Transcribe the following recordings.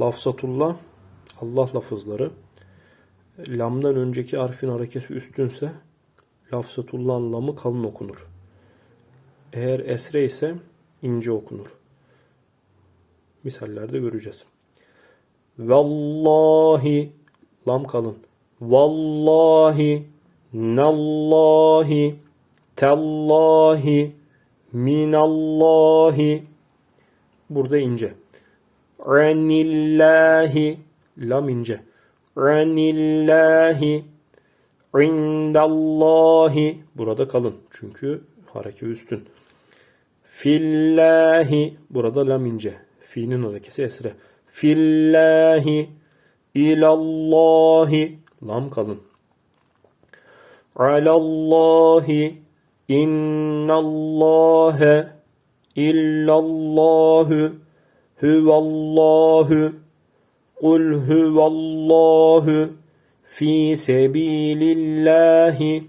Lafzatullah Allah lafızları. Lamdan önceki harfin harekesi üstünse lafzatullah'ın lamı kalın okunur. Eğer esre ise ince okunur. Misallerde göreceğiz. Vallahi lam kalın. Vallahi nallahi tallahi minallahi burada ince. Anillahi lam ince. Anillahi indallahi burada kalın. Çünkü hareke üstün. Fillahi burada lam ince. Fi'nin harekesi esre. Fillahi ilallahi lam kalın. Alallahi innallâhe illallâhu huvallahu kul huvallahu fi sebilillahi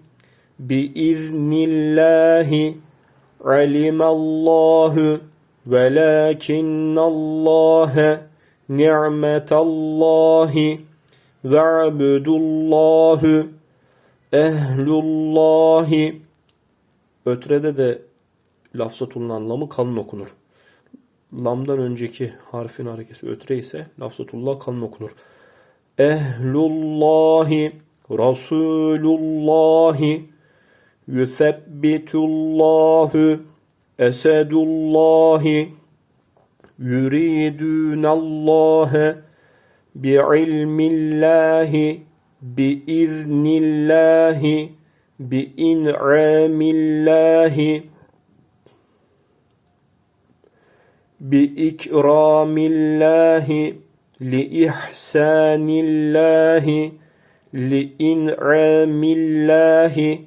biiznillahi alimallahu velakinnallâhe ni'metallahi ve'budullahu ehlullahi Ötrede de lafzatulun anlamı kalın okunur. Lamdan önceki harfin harekesi ötre ise lafzatullah kalın okunur. Ehlullahi Rasulullahi Yusebbitullahu Esedullahi Yuridunallâhe bi'ilmillahi biiznillahi bi'in'amillahi بإكرام الله لإحسان الله لإنعام الله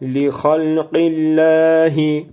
لخلق الله.